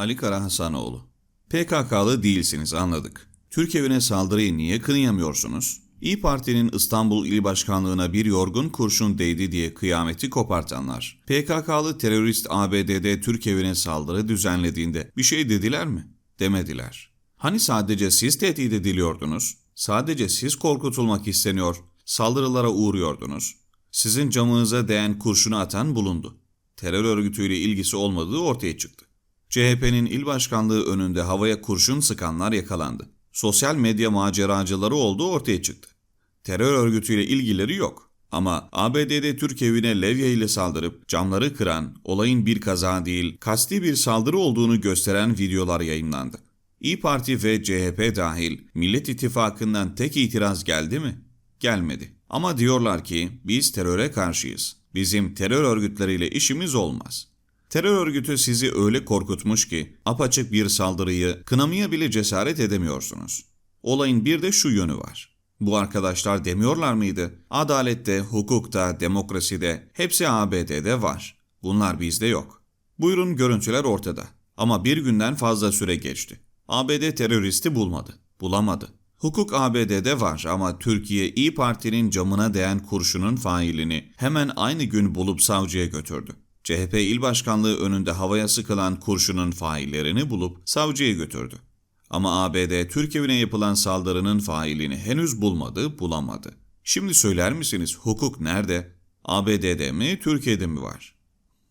Ali Kara Hasanoğlu. PKK'lı değilsiniz anladık. Türk evine saldırıyı niye kınayamıyorsunuz? İyi Parti'nin İstanbul İl Başkanlığı'na bir yorgun kurşun değdi diye kıyameti kopartanlar. PKK'lı terörist ABD'de Türk evine saldırı düzenlediğinde bir şey dediler mi? Demediler. Hani sadece siz tehdit ediliyordunuz? Sadece siz korkutulmak isteniyor, saldırılara uğruyordunuz. Sizin camınıza değen kurşunu atan bulundu. Terör örgütüyle ilgisi olmadığı ortaya çıktı. CHP'nin il başkanlığı önünde havaya kurşun sıkanlar yakalandı. Sosyal medya maceracıları olduğu ortaya çıktı. Terör örgütüyle ilgileri yok. Ama ABD'de Türk evine levye ile saldırıp camları kıran, olayın bir kaza değil, kasti bir saldırı olduğunu gösteren videolar yayınlandı. İyi Parti ve CHP dahil Millet İttifakı'ndan tek itiraz geldi mi? Gelmedi. Ama diyorlar ki biz teröre karşıyız. Bizim terör örgütleriyle işimiz olmaz. Terör örgütü sizi öyle korkutmuş ki apaçık bir saldırıyı kınamaya bile cesaret edemiyorsunuz. Olayın bir de şu yönü var. Bu arkadaşlar demiyorlar mıydı? Adalette, hukukta, demokraside hepsi ABD'de var. Bunlar bizde yok. Buyurun görüntüler ortada. Ama bir günden fazla süre geçti. ABD teröristi bulmadı. Bulamadı. Hukuk ABD'de var ama Türkiye İyi Parti'nin camına değen kurşunun failini hemen aynı gün bulup savcıya götürdü. CHP il başkanlığı önünde havaya sıkılan kurşunun faillerini bulup savcıya götürdü. Ama ABD Türk evine yapılan saldırının failini henüz bulmadı, bulamadı. Şimdi söyler misiniz hukuk nerede? ABD'de mi, Türkiye'de mi var?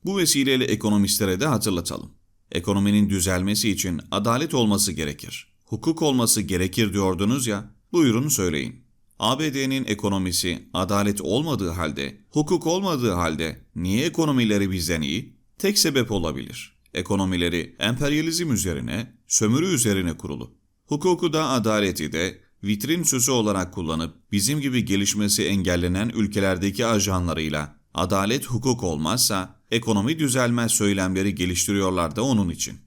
Bu vesileyle ekonomistlere de hatırlatalım. Ekonominin düzelmesi için adalet olması gerekir. Hukuk olması gerekir diyordunuz ya, buyurun söyleyin. ABD'nin ekonomisi adalet olmadığı halde, hukuk olmadığı halde niye ekonomileri bizden iyi? Tek sebep olabilir. Ekonomileri emperyalizm üzerine, sömürü üzerine kurulu. Hukuku da adaleti de vitrin süsü olarak kullanıp bizim gibi gelişmesi engellenen ülkelerdeki ajanlarıyla adalet hukuk olmazsa ekonomi düzelmez söylemleri geliştiriyorlar da onun için.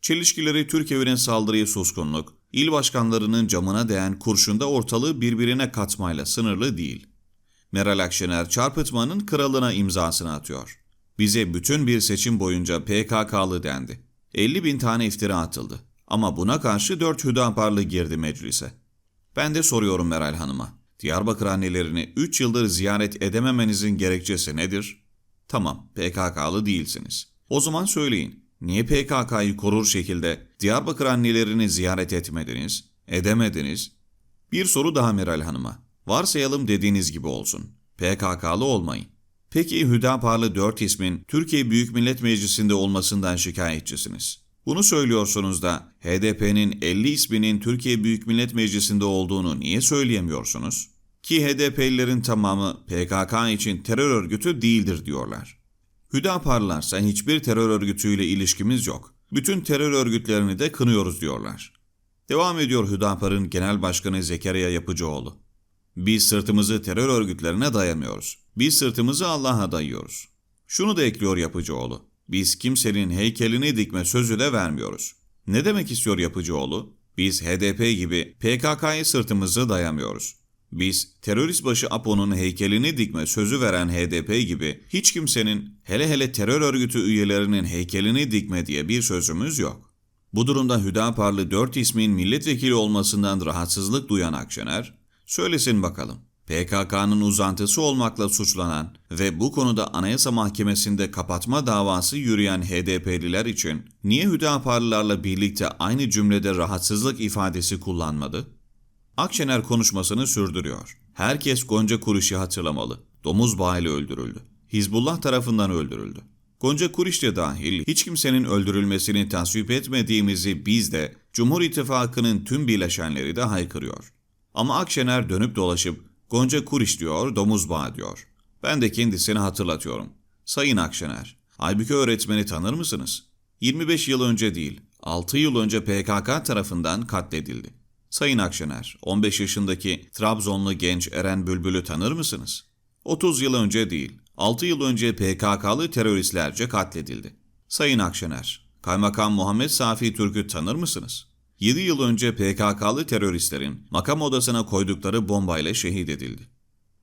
Çelişkileri Türk evine saldırıya suskunluk, il başkanlarının camına değen kurşunda ortalığı birbirine katmayla sınırlı değil. Meral Akşener çarpıtmanın kralına imzasını atıyor. Bize bütün bir seçim boyunca PKK'lı dendi. 50 bin tane iftira atıldı. Ama buna karşı 4 Hüdaparlı girdi meclise. Ben de soruyorum Meral Hanım'a. Diyarbakır annelerini 3 yıldır ziyaret edememenizin gerekçesi nedir? Tamam, PKK'lı değilsiniz. O zaman söyleyin. Niye PKK'yı korur şekilde Diyarbakır annelerini ziyaret etmediniz, edemediniz? Bir soru daha Meral Hanım'a. Varsayalım dediğiniz gibi olsun. PKK'lı olmayın. Peki Hüdaparlı 4 ismin Türkiye Büyük Millet Meclisi'nde olmasından şikayetçisiniz. Bunu söylüyorsunuz da HDP'nin 50 isminin Türkiye Büyük Millet Meclisi'nde olduğunu niye söyleyemiyorsunuz? Ki HDP'lilerin tamamı PKK için terör örgütü değildir diyorlar. Hüdaparlarsa hiçbir terör örgütüyle ilişkimiz yok. Bütün terör örgütlerini de kınıyoruz diyorlar. Devam ediyor Hüdapar'ın Genel Başkanı Zekeriya Yapıcıoğlu. Biz sırtımızı terör örgütlerine dayamıyoruz. Biz sırtımızı Allah'a dayıyoruz. Şunu da ekliyor Yapıcıoğlu. Biz kimsenin heykelini dikme sözü de vermiyoruz. Ne demek istiyor Yapıcıoğlu? Biz HDP gibi PKK'ya sırtımızı dayamıyoruz. Biz terörist başı Apo'nun heykelini dikme sözü veren HDP gibi hiç kimsenin hele hele terör örgütü üyelerinin heykelini dikme diye bir sözümüz yok. Bu durumda Hüdaparlı 4 ismin milletvekili olmasından rahatsızlık duyan Akşener, söylesin bakalım. PKK'nın uzantısı olmakla suçlanan ve bu konuda Anayasa Mahkemesi'nde kapatma davası yürüyen HDP'liler için niye Hüdaparlılarla birlikte aynı cümlede rahatsızlık ifadesi kullanmadı? Akşener konuşmasını sürdürüyor. Herkes Gonca Kuriş'i hatırlamalı. Domuz bağıyla öldürüldü. Hizbullah tarafından öldürüldü. Gonca Kuriş de dahil hiç kimsenin öldürülmesini tasvip etmediğimizi biz de Cumhur İttifakı'nın tüm bileşenleri de haykırıyor. Ama Akşener dönüp dolaşıp Gonca Kuriş diyor, domuz bağı diyor. Ben de kendisini hatırlatıyorum. Sayın Akşener, Aybüke öğretmeni tanır mısınız? 25 yıl önce değil, 6 yıl önce PKK tarafından katledildi. Sayın Akşener, 15 yaşındaki Trabzonlu genç Eren Bülbül'ü tanır mısınız? 30 yıl önce değil, 6 yıl önce PKK'lı teröristlerce katledildi. Sayın Akşener, Kaymakam Muhammed Safi Türk'ü tanır mısınız? 7 yıl önce PKK'lı teröristlerin makam odasına koydukları bombayla şehit edildi.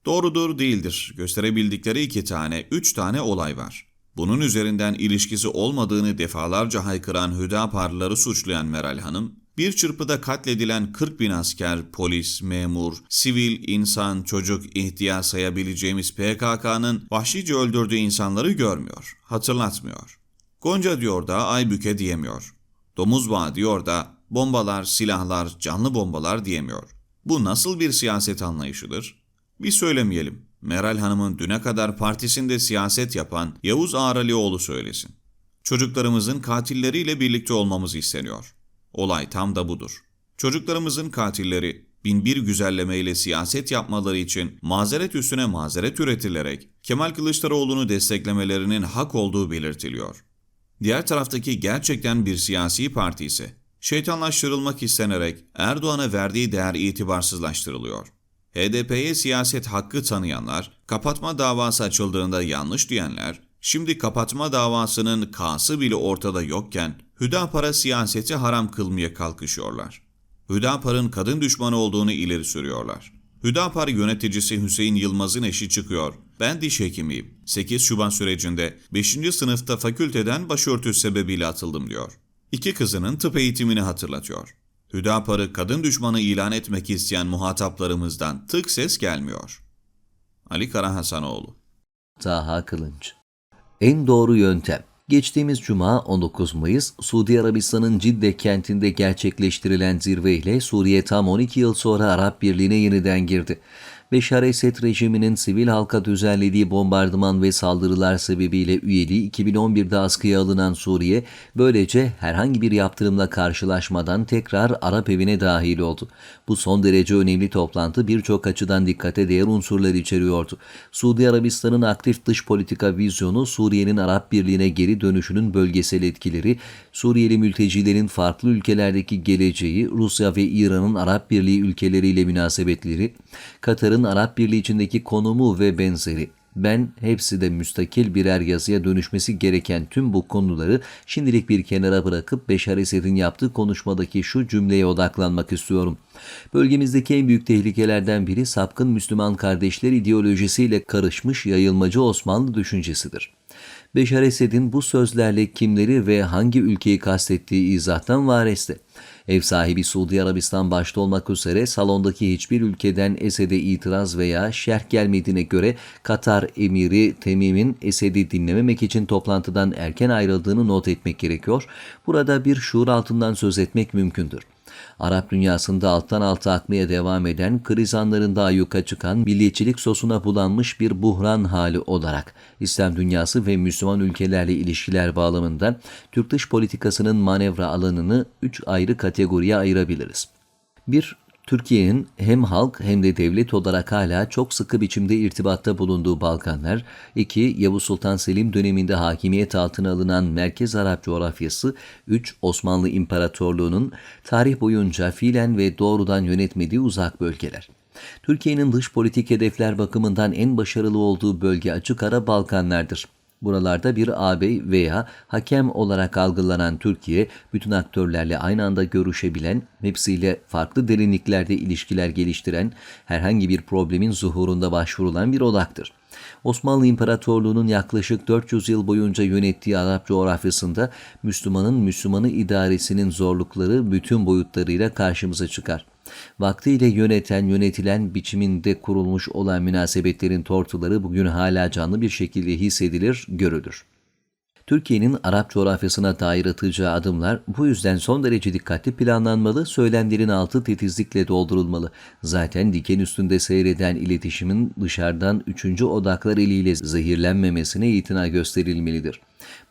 Doğrudur değildir. Gösterebildikleri iki tane, üç tane olay var. Bunun üzerinden ilişkisi olmadığını defalarca haykıran Hüdaparlıları suçlayan Meral Hanım, bir çırpıda katledilen 40 bin asker, polis, memur, sivil, insan, çocuk, ihtiyar sayabileceğimiz PKK'nın vahşice öldürdüğü insanları görmüyor, hatırlatmıyor. Gonca diyor da Aybüke diyemiyor. Domuz bağı diyor da bombalar, silahlar, canlı bombalar diyemiyor. Bu nasıl bir siyaset anlayışıdır? Bir söylemeyelim. Meral Hanım'ın düne kadar partisinde siyaset yapan Yavuz Ağralioğlu söylesin. Çocuklarımızın katilleriyle birlikte olmamız isteniyor. Olay tam da budur. Çocuklarımızın katilleri binbir güzellemeyle siyaset yapmaları için mazeret üstüne mazeret üretilerek Kemal Kılıçdaroğlu'nu desteklemelerinin hak olduğu belirtiliyor. Diğer taraftaki gerçekten bir siyasi parti ise şeytanlaştırılmak istenerek Erdoğan'a verdiği değer itibarsızlaştırılıyor. HDP'ye siyaset hakkı tanıyanlar, kapatma davası açıldığında yanlış diyenler, şimdi kapatma davasının kası bile ortada yokken Hüdapar'a siyaseti haram kılmaya kalkışıyorlar. Hüdapar'ın kadın düşmanı olduğunu ileri sürüyorlar. Hüdapar yöneticisi Hüseyin Yılmaz'ın eşi çıkıyor. Ben diş hekimiyim. 8 Şubat sürecinde 5. sınıfta fakülteden başörtüsü sebebiyle atıldım diyor. İki kızının tıp eğitimini hatırlatıyor. Hüdapar'ı kadın düşmanı ilan etmek isteyen muhataplarımızdan tık ses gelmiyor. Ali Karahasanoğlu Taha Kılınç En doğru yöntem Geçtiğimiz cuma 19 Mayıs Suudi Arabistan'ın Cidde kentinde gerçekleştirilen zirve ile Suriye tam 12 yıl sonra Arap Birliği'ne yeniden girdi. Beşar Esed rejiminin sivil halka düzenlediği bombardıman ve saldırılar sebebiyle üyeliği 2011'de askıya alınan Suriye, böylece herhangi bir yaptırımla karşılaşmadan tekrar Arap evine dahil oldu. Bu son derece önemli toplantı birçok açıdan dikkate değer unsurlar içeriyordu. Suudi Arabistan'ın aktif dış politika vizyonu, Suriye'nin Arap Birliği'ne geri dönüşünün bölgesel etkileri, Suriyeli mültecilerin farklı ülkelerdeki geleceği, Rusya ve İran'ın Arap Birliği ülkeleriyle münasebetleri, Katar'ın Arap Birliği içindeki konumu ve benzeri. Ben hepsi de müstakil birer yazıya dönüşmesi gereken tüm bu konuları şimdilik bir kenara bırakıp Beşar Esed'in yaptığı konuşmadaki şu cümleye odaklanmak istiyorum. Bölgemizdeki en büyük tehlikelerden biri sapkın Müslüman kardeşler ideolojisiyle karışmış yayılmacı Osmanlı düşüncesidir. Beşar Esed'in bu sözlerle kimleri ve hangi ülkeyi kastettiği izahtan varesti. Ev sahibi Suudi Arabistan başta olmak üzere salondaki hiçbir ülkeden Esed'e itiraz veya şerh gelmediğine göre Katar emiri Temim'in Esed'i dinlememek için toplantıdan erken ayrıldığını not etmek gerekiyor. Burada bir şuur altından söz etmek mümkündür. Arap dünyasında alttan alta akmaya devam eden, kriz anlarında ayyuka çıkan, milliyetçilik sosuna bulanmış bir buhran hali olarak İslam dünyası ve Müslüman ülkelerle ilişkiler bağlamında Türk dış politikasının manevra alanını üç ayrı kategoriye ayırabiliriz. 1. Türkiye'nin hem halk hem de devlet olarak hala çok sıkı biçimde irtibatta bulunduğu Balkanlar, 2. Yavuz Sultan Selim döneminde hakimiyet altına alınan Merkez Arap coğrafyası, 3. Osmanlı İmparatorluğu'nun tarih boyunca fiilen ve doğrudan yönetmediği uzak bölgeler. Türkiye'nin dış politik hedefler bakımından en başarılı olduğu bölge açık ara Balkanlardır. Buralarda bir ağabey veya hakem olarak algılanan Türkiye, bütün aktörlerle aynı anda görüşebilen, hepsiyle farklı derinliklerde ilişkiler geliştiren, herhangi bir problemin zuhurunda başvurulan bir odaktır. Osmanlı İmparatorluğu'nun yaklaşık 400 yıl boyunca yönettiği Arap coğrafyasında Müslümanın Müslümanı idaresinin zorlukları bütün boyutlarıyla karşımıza çıkar. Vaktiyle yöneten, yönetilen biçiminde kurulmuş olan münasebetlerin tortuları bugün hala canlı bir şekilde hissedilir, görülür. Türkiye'nin Arap coğrafyasına dair atacağı adımlar bu yüzden son derece dikkatli planlanmalı, söylemlerin altı titizlikle doldurulmalı. Zaten diken üstünde seyreden iletişimin dışarıdan üçüncü odaklar eliyle zehirlenmemesine itina gösterilmelidir.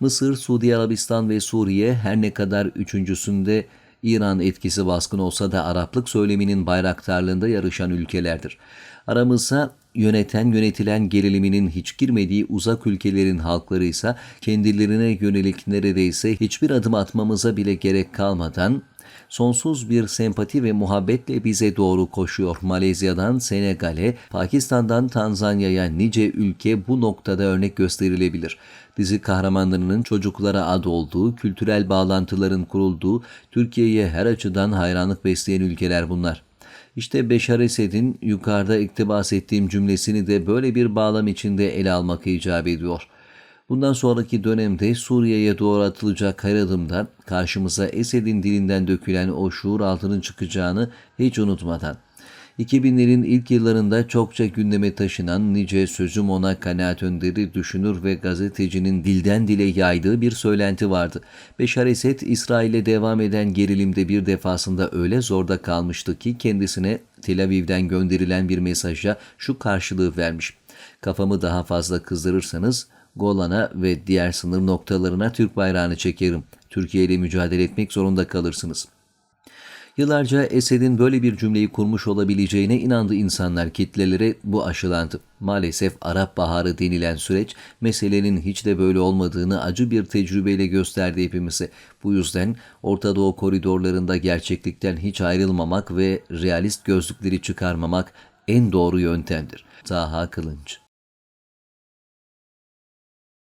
Mısır, Suudi Arabistan ve Suriye her ne kadar üçüncüsünde İran etkisi baskın olsa da Araplık söyleminin bayraktarlığında yarışan ülkelerdir. Aramızsa yöneten yönetilen geriliminin hiç girmediği uzak ülkelerin halkları ise kendilerine yönelik neredeyse hiçbir adım atmamıza bile gerek kalmadan sonsuz bir sempati ve muhabbetle bize doğru koşuyor. Malezya'dan Senegal'e, Pakistan'dan Tanzanya'ya nice ülke bu noktada örnek gösterilebilir. Dizi kahramanlarının çocuklara ad olduğu, kültürel bağlantıların kurulduğu, Türkiye'ye her açıdan hayranlık besleyen ülkeler bunlar. İşte Beşar Esed'in yukarıda iktibas ettiğim cümlesini de böyle bir bağlam içinde ele almak icap ediyor. Bundan sonraki dönemde Suriye'ye doğru atılacak her adımda karşımıza Esed'in dilinden dökülen o şuur altının çıkacağını hiç unutmadan 2000'lerin ilk yıllarında çokça gündeme taşınan nice sözüm ona kanaat önderi, düşünür ve gazetecinin dilden dile yaydığı bir söylenti vardı. Beşar Esed, İsrail'e devam eden gerilimde bir defasında öyle zorda kalmıştı ki kendisine Tel Aviv'den gönderilen bir mesaja şu karşılığı vermiş. Kafamı daha fazla kızdırırsanız Golan'a ve diğer sınır noktalarına Türk bayrağını çekerim. Türkiye ile mücadele etmek zorunda kalırsınız.'' Yıllarca Esed'in böyle bir cümleyi kurmuş olabileceğine inandı insanlar kitlelere bu aşılandı. Maalesef Arap Baharı denilen süreç meselenin hiç de böyle olmadığını acı bir tecrübeyle gösterdi hepimize. Bu yüzden Orta Doğu koridorlarında gerçeklikten hiç ayrılmamak ve realist gözlükleri çıkarmamak en doğru yöntemdir. Taha Kılınç